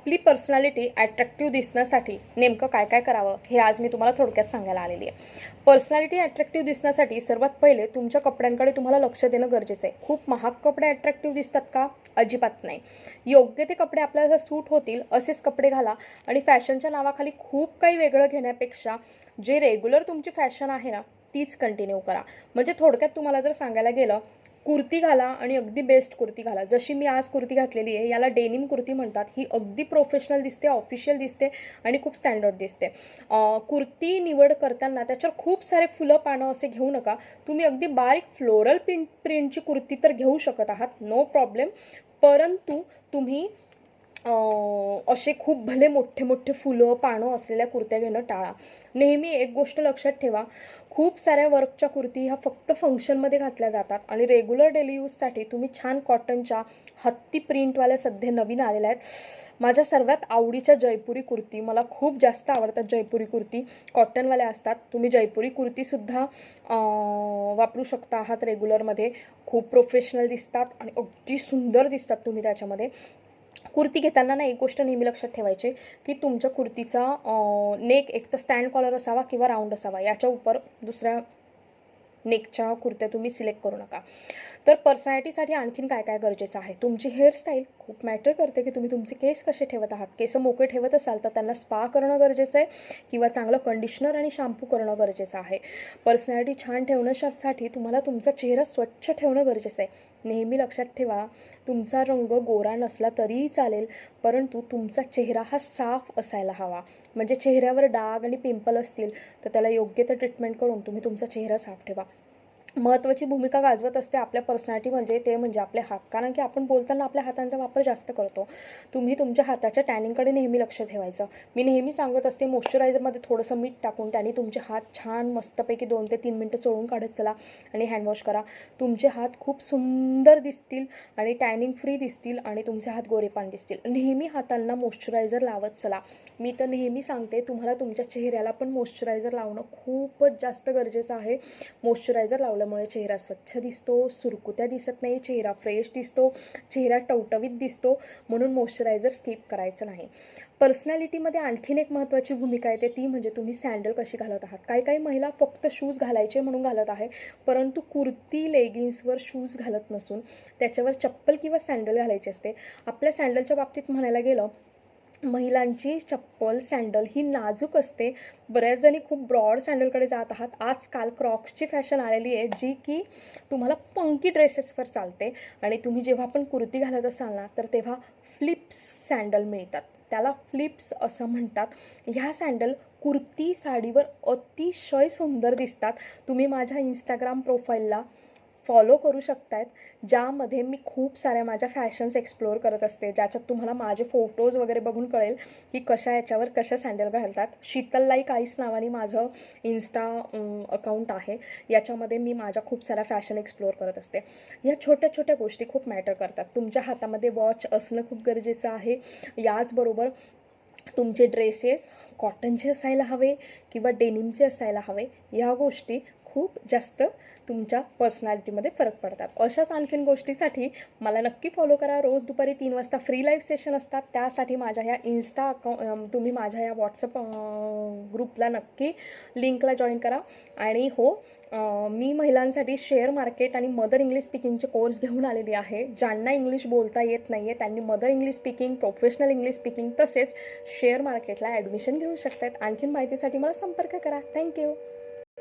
आपली personality attractive दिसण्यासाठी नेमकं काय काय करावं हे आज मी तुम्हाला थोडक्यात सांगायला आलेली आहे. पर्सनॅलिटी ॲट्रॅक्टिव्ह दिसण्यासाठी सर्वात पहिले तुमच्या कपड्यांकडे तुम्हाला लक्ष देणं गरजेचं आहे. खूप महाग कपडे ॲट्रॅक्टिव्ह दिसतात का? अजिबात नाही. योग्य ते कपडे आपल्याला सूट होतील असेच कपडे घाला आणि फॅशनच्या नावाखाली खूप काही वेगळं घेण्यापेक्षा जे रेग्युलर तुमची फॅशन आहे ना तीच कंटिन्यू करा. म्हणजे थोडक्यात तुम्हाला जर सांगायला गेलं कुर्ती घाला आणि अगदी बेस्ट कुर्ती घाला. जशी मी आज कुर्ती घातलेली आहे याला डेनिम कुर्ती म्हणतात. ही अगदी प्रोफेशनल दिसते ऑफिशियल दिसते आणि खूप स्टँडर्ड दिसते. कुर्ती निवड करताना त्याच्यावर खूप सारे फुलं पानं असे घेऊ नका. तुम्ही अगदी बारीक फ्लोरल प्रिंट प्रिंटची कुर्ती तर घेऊ शकत आहात. नो प्रॉब्लेम परंतु तुम्ही असे खूप भले मोठे मोठे फुलं पानं असलेल्या कुर्त्या घेणं टाळा. नेहमी एक गोष्ट लक्षात ठेवा खूप साऱ्या वर्कच्या कुर्ती ह्या फक्त फंक्शनमध्ये घातल्या जातात आणि रेग्युलर डेली यूजसाठी तुम्ही छान कॉटनच्या हत्ती प्रिंटवाल्या सध्या नवीन आलेल्या आहेत. माझ्या सर्वात आवडीच्या जयपुरी कुर्ती मला खूप जास्त आवडतात जयपुरी कुर्ती. कॉटनवाल्या असतात. तुम्ही जयपुरी कुर्तीसुद्धा वापरू शकता आहात रेग्युलरमध्ये खूप प्रोफेशनल दिसतात आणि अगदी सुंदर दिसतात तुम्ही त्याच्यामध्ये. कुर्ती घेताना ना एक गोष्ट नेहमी लक्षात ठेवायची की तुमच्या कुर्तीचा नेक एक तर स्टँड कॉलर असावा किंवा राऊंड असावा याच्या उपर दुसऱ्या नेकच्या कुर्त्या तुम्ही सिलेक्ट करू नका. तर पर्सनॅलिटीसाठी आणखीन काय काय गरजेचं आहे? तुमची हेअरस्टाईल खूप मॅटर करते की तुम्ही तुमचे केस कसे ठेवत आहात? केस मोकळे ठेवत असाल तर त्यांना स्पा करणं गरजेचं आहे किंवा चांगलं कंडिशनर आणि शॅम्पू करणं गरजेचं आहे. पर्सनॅलिटी छान ठेवण्यासाठी तुम्हाला तुमचा चेहरा स्वच्छ ठेवणं गरजेचं आहे. नेहमी लक्षात ठेवा तुमचा रंग गोरा नसला तरीही चालेल परंतु तुमचा चेहरा हा साफ असायला हवा. म्हणजे चेहऱ्यावर डाग आणि पिंपल असतील तर त्याला योग्य ते ट्रीटमेंट करून तुम्ही तुमचा चेहरा साफ ठेवा. महत्त्वाची भूमिका गाजवत असते आपल्या पर्सनॅलिटी म्हणजे ते म्हणजे आपले हात. कारण की आपण बोलताना आपल्या हातांचा वापर जास्त करतो. तुम्ही तुमच्या हाताच्या टॅनिंगकडे नेहमी लक्ष ठेवायचं. मी नेहमी सांगत असते मॉइश्चरायझरमध्ये थोडंसं मीठ टाकून त्याने तुमचे हात छान मस्तपैकी दोन ते तीन मिनटं चोळून काढत चला आणि हँडवॉश करा. तुमचे हात खूप सुंदर दिसतील आणि टॅनिंग फ्री दिसतील आणि तुमचे हात गोरेपान दिसतील. नेहमी हातांना मॉइश्चरायझर लावत चला. मी तर नेहमी सांगते तुम्हाला तुमच्या चेहऱ्याला पण मॉइश्चरायझर लावणं खूपच जास्त गरजेचं आहे. मॉइश्चरायझर लावल्यामुळे चेहरा स्वच्छ दिसतो सुरकुत्या दिसत नाही चेहरा फ्रेश दिसतो चेहरा टवटवीत दिसतो म्हणून मॉइश्चरायझर स्किप करायचं नाही. पर्सनॅलिटीमध्ये आणखीन एक महत्त्वाची भूमिका येते ती म्हणजे तुम्ही सँडल कशी घालत आहात. काही काही महिला फक्त शूज घालायचे म्हणून घालत आहे परंतु कुर्ती लेगिन्सवर शूज घालत नसून त्याच्यावर चप्पल किंवा सँडल घालायची असते. आपल्या सँडलच्या बाबतीत म्हणायला गेलं महिलांची चप्पल सँडल ही नाजूक असते. बऱ्याच जणी खूप ब्रॉड सँडलकडे जात आहात. आजकाल क्रॉक्सची फॅशन आलेली आहे जी की तुम्हाला पंकी ड्रेसेसवर चालते. आणि तुम्ही जेव्हा पण कुर्ती घालत असाल ना तर तेव्हा फ्लिप्स सँडल मिळतात. त्याला फ्लिप्स असं म्हणतात. ह्या सँडल कुर्ती साडीवर अतिशय सुंदर दिसतात. तुम्ही माझ्या इंस्टाग्राम प्रोफाईलला फॉलो करू शकतायत ज्यामध्ये मी खूप साऱ्या माझ्या फॅशन्स एक्सप्लोअर करत असते ज्याच्यात तुम्हाला माझे फोटोज वगैरे बघून कळेल की कशा याच्यावर कशा सँडल घालतात. शीतल लाई आईस नावाने माझं इन्स्टा अकाउंट आहे. याच्यामध्ये मी माझ्या खूप साऱ्या फॅशन एक्सप्लोअर करत असते. या छोट्या छोट्या गोष्टी खूप मॅटर करतात. तुमच्या हातामध्ये वॉच असणं खूप गरजेचं आहे. याचबरोबर तुमचे ड्रेसेस कॉटनचे असायला हवे किंवा डेनिमचे असायला हवे. या गोष्टी खूप जास्त तुमच्या पर्सनॅलिटीमध्ये फरक पडतात. अशाच आणखीन गोष्टीसाठी मला नक्की फॉलो करा. रोज दुपारी तीन वाजता फ्री लाईव्ह सेशन असतात. त्यासाठी माझ्या ह्या इन्स्टा अकाउंट तुम्ही माझ्या या व्हॉट्सअप ग्रुपला नक्की लिंकला जॉईन करा. आणि हो मी महिलांसाठी शेअर मार्केट आणि मदर इंग्लिश स्पीकिंगचे कोर्स घेऊन आलेली आहे. ज्यांना इंग्लिश बोलता येत नाही आहे त्यांनी mother English speaking professional English speaking तसेच शेअर मार्केटला ॲडमिशन घेऊ शकतात. आणखीन माहितीसाठी मला संपर्क करा. थँक्यू